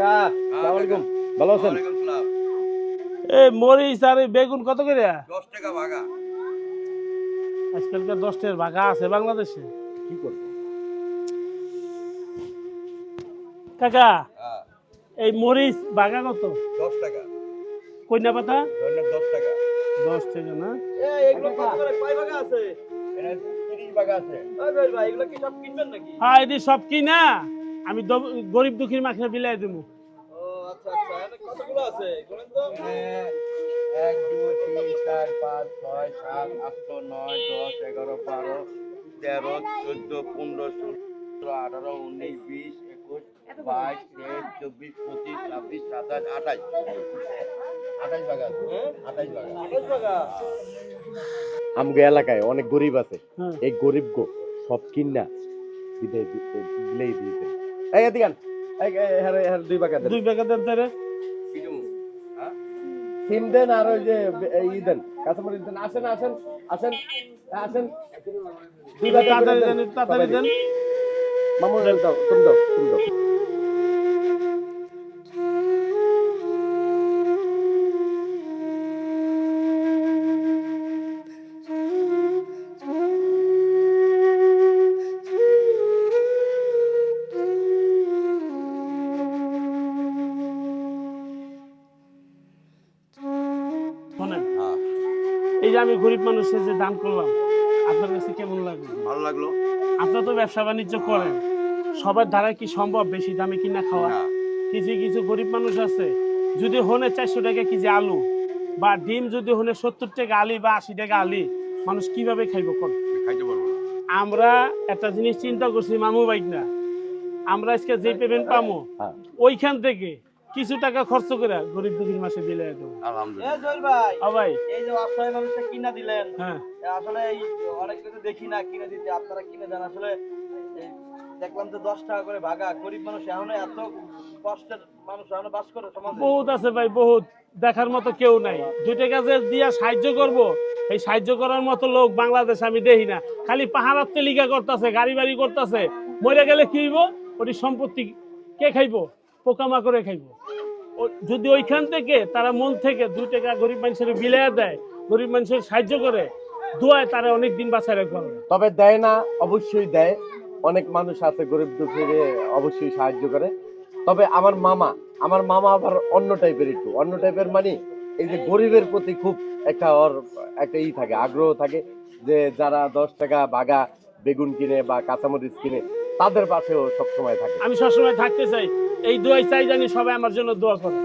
কাকা আসসালামু আলাইকুম। ভালো আছেন? এই মরিচ আর বেগুন কত করে? দশ টাকা ভাগা। আজকালকার দশ টাকার ভাগা আছে বাংলাদেশে। কি করব? কাকা হ্যাঁ, এই মরিচ ভাগা কত? দশ টাকা। কইনা পাতা? দশ টাকা। দশ টাকা না? এগুলো কত করে? কয় ভাগা আছে? এটা তিরিশ ভাগা আছে। ওই ভাই ভাই এগুলো কি সব কিনবেন নাকি? হ্যাঁ এটি সব কিনা। আমি গরিব দুঃখীর মাখে বিলাই দিব ও আচ্ছা আচ্ছা। এখানে কতগুলো আছে? বলেন তো। এখানে এক দুই তিন চার পাঁচ ছয় সাত আট নয় দশ এগারো বারো তেরো চোদ্দ পনেরো ষোলো আঠারো উনিশ বিশ একুশ বাইশ তেইশ চব্বিশ পঁচিশ ছাব্বিশ সাতাশ আঠাশ। আঠাশ ভাগা আছে আঠাশ ভাগা আঠাশ ভাগা আমগো এলাকায় অনেক গরিব আছে। হ্যাঁ। এই গরিব গো সব কিনা বিদায় দিলেই দিয়ে এই এদিকে আন। এই এই, হ্যাঁ হ্যাঁ দুই প্যাকেট দেন। দুই প্যাকেট দেন তারে হ্যাঁ? সিম দেন আর ওই যে ই দেন কাঁচামরিচ দেন। আসেন আসেন আসেন আসেন। দুই প্যাকেট তাড়াতাড়ি দেন, তাড়াতাড়ি দেন। মামু দাও তুমি দাও তুমি দাও। এই যে আমি গরিব মানুষের যে দান করলাম আপনার কাছে কেমন লাগল? ভালো লাগল। আপনার তো ব্যবসা বাণিজ্য করেন সবার দ্বারা কি সম্ভব বেশি দামে কিনা খাওয়া? কিছু কিছু গরিব মানুষ আছে যদি হনে চারশো টাকা কেজি আলু বা ডিম যদি হনে সত্তর টাকা আলি বা আশি টাকা আলি মানুষ কীভাবে খাইব খাইতে পারব আমরা একটা জিনিস চিন্তা করছি মামু বাইক না আমরা আজকে যে পেমেন্ট পাবো হ্যাঁ। ওইখান থেকে কিছু টাকা খরচ করে গরিব দুঃখীর মাসে দিলে দেবো এ আলহামদুলিল্লাহ জয় ভাই এই যে অসহায় মানুষটা কিনা দিলেন হ্যাঁ। আসলে অনেক কিছু দেখি না কিনে দিতে আপনারা কিনে দেন। আসলে দেখলাম যে দশ টাকা করে ভাগা গরিব মানুষ এখনও এত কষ্টের মানুষ এখনও বাস করে সমাজে। বহুত আছে ভাই বহুত। দেখার মতো কেউ নাই। দুই টাকা যে দিয়া সাহায্য করব এই সাহায্য করার মতো লোক বাংলাদেশ আমি দেখি না। খালি পাহাড়ার তেলিকা করতেছে গাড়ি বাড়ি করতেছে। মরে গেলে কি হইব? ওটি সম্পত্তি কে খাইব? পোকামাকড়ে খাইব। যদি ওইখান থেকে তারা মন থেকে দুই টাকা গরিব মানুষের বিলাইয়া দেয় গরিব মানুষের সাহায্য করে দোয়ায় তারা অনেক দিন বাঁচায় রাখবে তবে দেয় না অবশ্যই দেয়। অনেক মানুষ আছে গরিব দুঃখীর অবশ্যই সাহায্য করে। তবে আমার মামা আমার মামা আবার অন্য টাইপের একটু। অন্য টাইপের মানে এই যে গরিবের প্রতি খুব একটা ওর একটা ই থাকে আগ্রহ থাকে যে যারা দশ টাকা বাগা বেগুন কিনে বা কাঁচামরিচ কিনে তাদের পাশেও সবসময় থাকে। আমি সবসময় থাকতে চাই। এই দোয়াই চাই জানি সবাই আমার জন্য দোয়া করে।